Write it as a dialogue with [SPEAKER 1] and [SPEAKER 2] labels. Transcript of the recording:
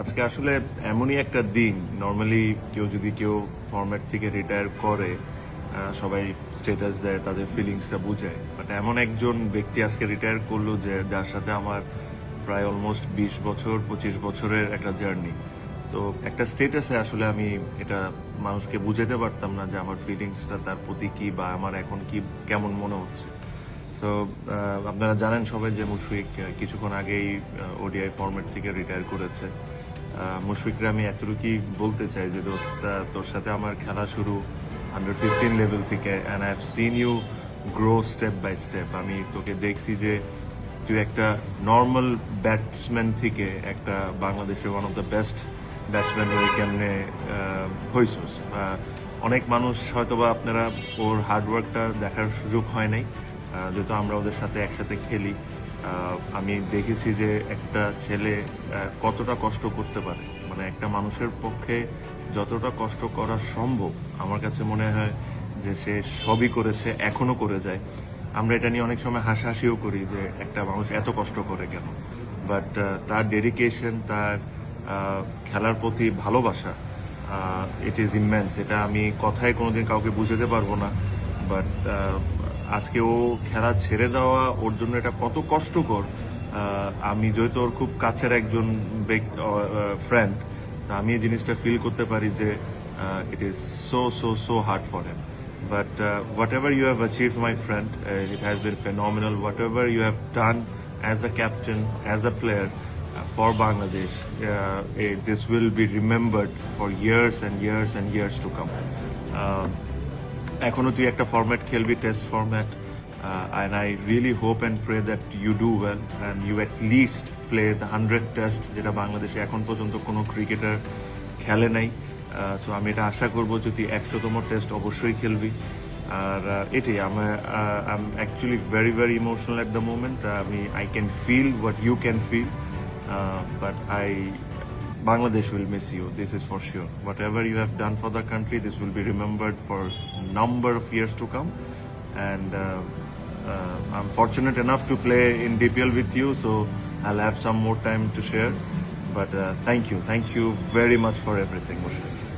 [SPEAKER 1] আজকে আসলে এমনই একটা দিন। নর্মালি কেউ যদি কেউ ফরম্যাট থেকে রিটায়ার করে সবাই স্টেটাস দেয়, তাদের ফিলিংসটা বুঝায়। বাট এমন একজন ব্যক্তি আজকে রিটায়ার করল যে, যার সাথে আমার প্রায় অলমোস্ট বিশ বছর, পঁচিশ বছরের একটা জার্নি তো একটা স্টেটাসে আসলে আমি এটা মানুষকে বুঝাতে পারতাম না যে আমার ফিলিংসটা তার প্রতি কি বা আমার এখন কি, কেমন মনে হচ্ছে। তো আপনারা জানেন সবাই যে মুশফিক কিছুক্ষণ আগেই ওডিআই ফরম্যাট থেকে রিটায়ার করেছে। মুশফিকরা আমি এতটুকুই বলতে চাই যে, দোস্ত, তোর সাথে আমার খেলা শুরু আন্ডার ফিফটিন লেভেল থেকে and I have seen you grow step by step আমি তোকে দেখছি যে, তুই একটা নর্মাল ব্যাটসম্যান থেকে একটা বাংলাদেশের one of the best batsman হয়ে কেমনে হইছস। অনেক মানুষ হয়তোবা আপনারা ওর হার্ডওয়ার্কটা দেখার সুযোগ হয় নাই। যেহেতু আমরা ওদের সাথে একসাথে খেলি। আমি দেখেছি যে একটা ছেলে কতটা কষ্ট করতে পারে। মানে একটা মানুষের পক্ষে যতটা কষ্ট করা সম্ভব, আমার কাছে মনে হয় যে সে সবই করেছে, এখনও করে যায়। আমরা এটা নিয়ে অনেক সময় হাসাহাসিও করি যে একটা মানুষ এত কষ্ট করে কেন? বাট তার ডেডিকেশন তার খেলার প্রতি ভালোবাসা ইট ইজ ইমেন্স এটা আমি কথায় কোনোদিন কাউকে বুঝাতে পারব না। বাট আজকে ও খেলা ছেড়ে দেওয়া ওর জন্য এটা কত কষ্টকর। আমি যেহেতু ওর খুব কাছের একজন ফ্রেন্ড তা আমি এই জিনিসটা ফিল করতে পারি যে it is so so so hard for him but whatever you have achieve my friend it has been phenomenal whatever you have done as a captain as a player for Bangladesh this will be remembered for years and years and years to come এখনও তুই একটা format খেলবি test format and I really hope and pray that you do well and you at least play the hundred test যেটা বাংলাদেশে এখন পর্যন্ত কোনো cricketer খেলে নাই। সো আমি এটা আশা করব যদি একশোতম টেস্ট অবশ্যই খেলবি। আর এটাই আমার I am actually very very emotional at the moment আমি I can feel what you can feel but I Bangladesh will miss you. This is for sure. Whatever you have done for the country, this will be remembered for number of years to come. And uh, uh, I'm fortunate enough to play in DPL with you, so I'll have some more time to share. But uh, thank you, thank you very much for everything, Mushfiq.